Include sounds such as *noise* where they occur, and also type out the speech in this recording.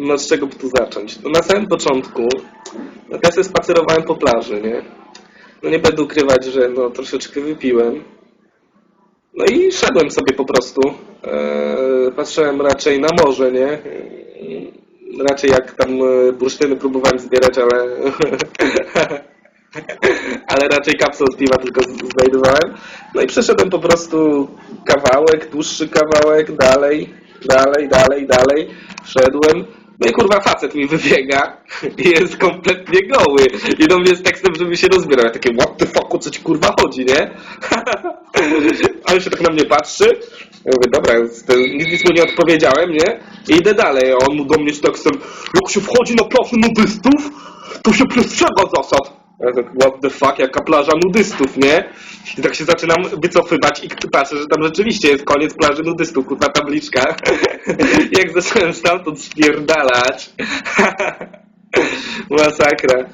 No z czego by tu zacząć? No, na samym początku, no ja sobie spacerowałem po plaży, nie? No nie będę ukrywać, że no troszeczkę wypiłem. No i szedłem sobie po prostu. Eee, patrzyłem raczej na morze, nie? Raczej jak tam e, bursztyny próbowałem zbierać, ale... *laughs* ale raczej kapsę od piwa tylko znajdowałem. No i przeszedłem po prostu kawałek, dłuższy kawałek, dalej, dalej, dalej, dalej. Szedłem. No i kurwa facet mi wybiega i jest kompletnie goły. I do mnie z tekstem, żeby się rozbierał. Ja takie, what the fuck, o co ci kurwa chodzi, nie? *laughs* A on się tak na mnie patrzy. Ja mówię, dobra, nic, mu nie odpowiedziałem, nie? I idę dalej. A on do mnie z tekstem, jak się wchodzi na plażę nudystów, to się przestrzega zasad. Ja tak, what the fuck, jaka plaża nudystów, nie? I tak się zaczynam wycofywać i patrzę, że tam rzeczywiście jest koniec plaży nudystów, kurwa tabliczka. *laughs* Jak zacząłem stamtąd spierdalać. *laughs* Masakra.